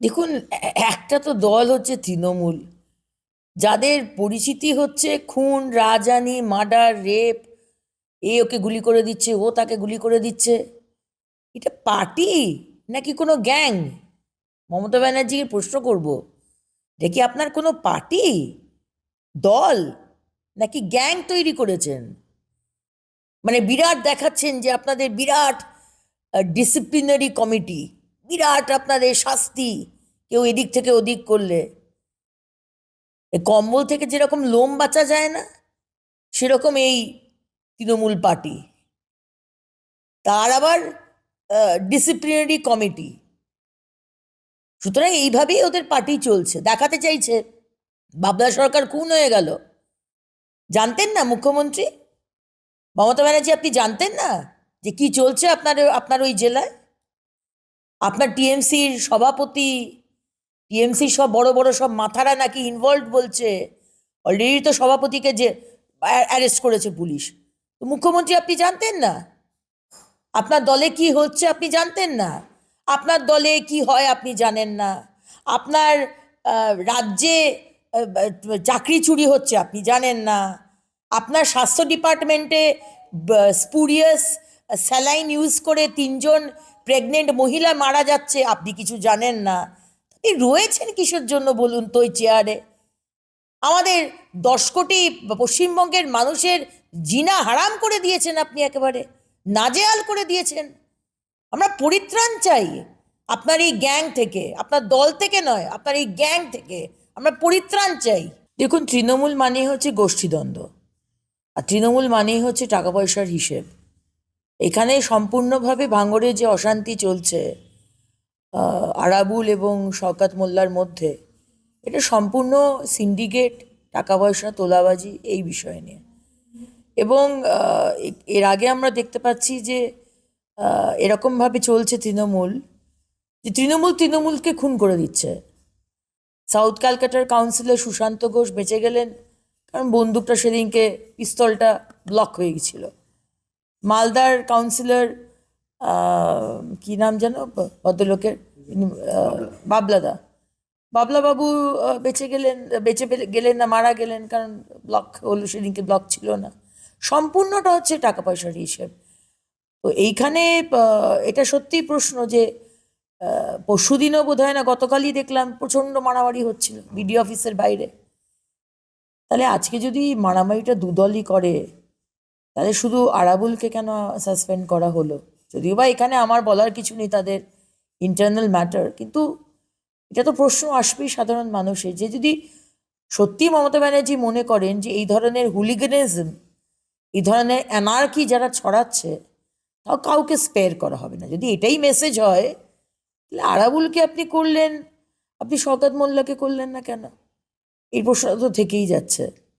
দেখুন, একটা তো দল হচ্ছে তৃণমূল। যাদের পরিচিতি হচ্ছে খুন, রাজানি, মার্ডার, রেপ, এ ওকে গুলি করে দিচ্ছে, ও তাকে গুলি করে দিচ্ছে। এটা পার্টি নাকি কোনো গ্যাং? মমতা ব্যানার্জিকে প্রশ্ন করব কি আপনার কোনো পার্টি? দল নাকি গ্যাং তৈরি করেছেন? মানে বিরাট দেখাচ্ছেন যে আপনাদের বিরাট ডিসিপ্লিনারি কমিটি বিরাট আপনাদের শাস্তি। কেউ এদিক থেকে ওদিক করলে। কম্বল থেকে যেরকম লোম বাঁচা যায় না, সেরকম এই তৃণমূল পার্টি। তার আবার ডিসিপ্লিনারি কমিটি সুতরাং এইভাবেই ওদের পার্টি চলছে। দেখাতে চাইছে। বাবলা সরকার খুন হয়ে গেল। জানতেন না মুখ্যমন্ত্রী? মমতা ব্যানার্জি, আপনি জানতেন না যে কি চলছে আপনার আপনার ওই জেলায়? আপনার টিএমসির সভাপতি টিএমসির সব বড় বড় সব মাথারা নাকি ইনভলভ বলছে? অলরেডি তো সভাপতিকে যে অ্যারেস্ট করেছে পুলিশ। তো মুখ্যমন্ত্রী আপনি জানতেন না? আপনার দলে কি হচ্ছে আপনি জানতেন না? আপনার দলে কি হয় আপনি জানেন না? আপনার রাজ্যে চাকরি চুরি হচ্ছে আপনি জানেন না? আপনার স্বাস্থ্য ডিপার্টমেন্টে স্পুরিয়াস স্যালাইন ইউজ করে তিনজন প্রেগনেন্ট মহিলা মারা যাচ্ছে, আপনি কিছু জানেন না। আপনি রয়েছেন কিসের জন্য বলুন তো ওই চেয়ারে? আমাদের দশ কোটি পশ্চিমবঙ্গের মানুষের জিনা হারাম করে দিয়েছেন আপনি একেবারে, নাজেয়াল করে দিয়েছেন। আমরা পরিত্রাণ চাই আপনার এই গ্যাং থেকে, আপনার দল থেকে নয়, আপনার এই গ্যাং থেকে, আমরা পরিত্রাণ চাই। দেখুন, তৃণমূল মানে হচ্ছে গোষ্ঠীদ্বন্দ্ব, আর তৃণমূল মানেই হচ্ছে টাকা পয়সার হিসেব। এখানে সম্পূর্ণভাবে ভাঙড়ে যে অশান্তি চলছে আরাবুল এবং শওকাত মোল্লার মধ্যে, এটা সম্পূর্ণ সিন্ডিকেট টাকা পয়সা তোলাবাজি এই বিষয় নিয়ে। এবং এর আগে আমরা দেখতে পাচ্ছি যে এরকমভাবে চলছে তৃণমূল, যে তৃণমূল তৃণমূলকে খুন করে দিচ্ছে। সাউথ ক্যালকাটার কাউন্সিলর সুশান্ত ঘোষ বেঁচে গেলেন, কারণ বন্দুকটা সেদিনকে পিস্তলটা ব্লক হয়ে গেছিল। মালদার কাউন্সিলর কি নাম যেন? ভদ্রলোকের বাবলাদা। বাবলা বাবু বেঁচে গেলেন বেঁচে গেলেন না মারা গেলেন কারণ ব্লক হলো সেদিনকে ব্লক ছিল না। সম্পূর্ণটা হচ্ছে টাকা পয়সার হিসেব। তো এইখানে এটা সত্যিই প্রশ্ন যে পরশুদিনও বোধ হয় না গতকালই দেখলাম প্রচণ্ড মারামারি হচ্ছিল বিডি অফিসের বাইরে। তাহলে আজকে যদি মারামারিটা দুদলই করে তাহলে শুধু আরাবুলকে কেন সাসপেন্ড করা হলো? যদিও বা এখানে আমার বলার কিছু নেই তাদের ইন্টারনাল ম্যাটার কিন্তু এটা তো প্রশ্ন আসবেই সাধারণ মানুষের। যে যদি সত্যি মমতা ব্যানার্জি মনে করেন যে এই ধরনের হুলিগানিজম, এই ধরনের অ্যানার্কি যারা ছড়াচ্ছে, তাও কাউকে স্পেয়ার করা হবে না। যদি এটাই মেসেজ হয়, তাহলে আরাবুলকে আপনি করলেন, আপনি শওকত মোল্লাকে করলেন না কেন? এই প্রশ্ন তো থেকেই যাচ্ছে।